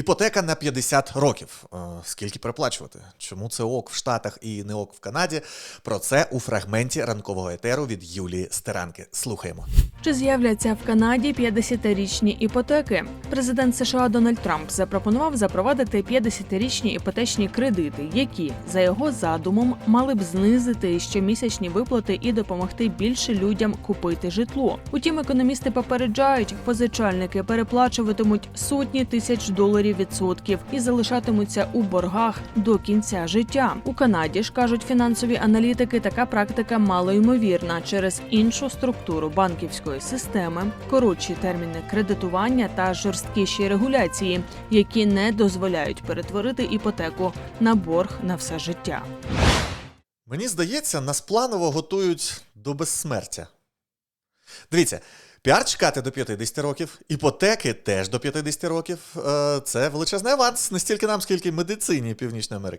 Іпотека на 50 років. Е, Скільки переплачувати? Чому це ок в Штатах і не ок в Канаді? Про це у фрагменті ранкового етеру від Юлії Стеранки. Слухаємо. Чи з'являться в Канаді 50-річні іпотеки? Президент США Дональд Трамп запропонував запровадити 50-річні іпотечні кредити, які за його задумом мали б знизити щомісячні виплати і допомогти більше людям купити житло. Утім, економісти попереджають, позичальники переплачуватимуть сотні тисяч доларів відсотків і залишатимуться у боргах до кінця життя. У Канаді ж кажуть фінансові аналітики, така практика малоймовірна через іншу структуру банківської системи, коротші терміни кредитування та жорсткіші регуляції, які не дозволяють перетворити іпотеку на борг на все життя. Мені здається, нас планово готують до безсмертя. Дивіться, піар чекати до 50 років, іпотеки теж до 50 років. Е, Це величезний аванс не стільки нам, скільки медицині Північної Америки.